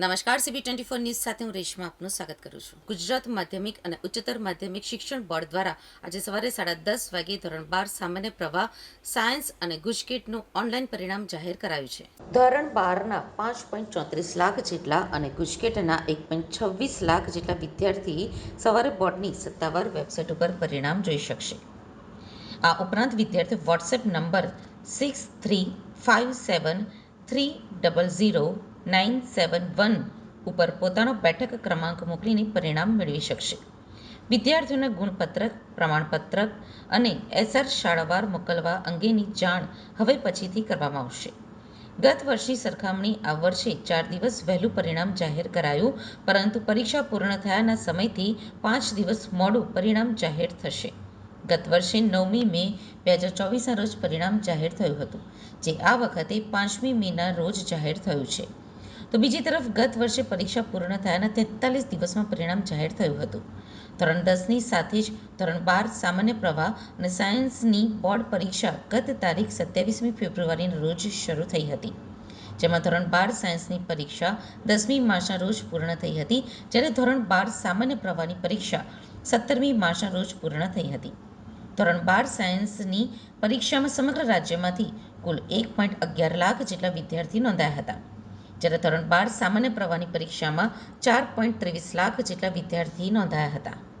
નમસ્કાર CB twenty four news સાથે હું રેશમા આપનું સ્વાગત કરું છું. ગુજરાત માધ્યમિક અને ઉચ્ચતર માધ્યમિક શિક્ષણ બોર્ડ દ્વારા આજે સવારે સાડા દસ વાગે ધોરણ બાર સામાન્ય પ્રવાહ, સાયન્સ અને ગુજકેટનું ઓનલાઈન પરિણામ જાહેર કરાયું છે. ધોરણ બારના પાંચ પોઈન્ટ ચોત્રીસ લાખ જેટલા અને ગુજકેટના એક પોઈન્ટ છવ્વીસ લાખ જેટલા વિદ્યાર્થી સવારે બોર્ડની સત્તાવાર વેબસાઇટ ઉપર પરિણામ જોઈ શકશે. આ ઉપરાંત વિદ્યાર્થીઓ WhatsApp number six three five seven three double zero nine seven one ઉપર પોતાનો બેઠક ક્રમાંક મોકલીને પરિણામ મેળવી શકશે. વિદ્યાર્થીઓના ગુણપત્રક પ્રમાણપત્રક અને એસઆર શાળાવાર મોકલવા અંગેની જાણ હવે પછીથી કરવામાં આવશે. ગત વર્ષની સરખામણી આ વર્ષે ચાર દિવસ વહેલું પરિણામ જાહેર કરાયું, પરંતુ પરીક્ષા પૂર્ણ થયાના સમયથી પાંચ દિવસ મોડું પરિણામ જાહેર થશે. ગત વર્ષે નવમી મે બે હજાર ચોવીસના રોજ પરિણામ જાહેર થયું હતું, જે આ વખતે પાંચમી મેના રોજ જાહેર થયું છે. તો બીજી તરફ ગત વર્ષે પરીક્ષા પૂર્ણ થયાના તેતાલીસ દિવસમાં પરિણામ જાહેર થયું હતું. ધોરણ દસની સાથે જ ધોરણ બાર સામાન્ય પ્રવાહ અને સાયન્સની બોર્ડ પરીક્ષા ગત તારીખ સત્યાવીસમી ફેબ્રુઆરીના રોજ શરૂ થઈ હતી. જેમાં ધોરણ બાર સાયન્સની પરીક્ષા દસમી માર્ચના રોજ પૂર્ણ થઈ હતી, જ્યારે ધોરણ બાર સામાન્ય પ્રવાહની પરીક્ષા સત્તરમી માર્ચના રોજ પૂર્ણ થઈ હતી. ધોરણ બાર સાયન્સની પરીક્ષામાં સમગ્ર રાજ્યમાંથી કુલ એક પોઈન્ટ અગિયાર લાખ જેટલા વિદ્યાર્થી નોંધાયા હતા. જ્યારે ધોરણ બાર સામાન્ય પ્રવાહની પરીક્ષામાં ચાર પોઈન્ટ ત્રેવીસ લાખ જેટલા વિદ્યાર્થી નોંધાયા હતા.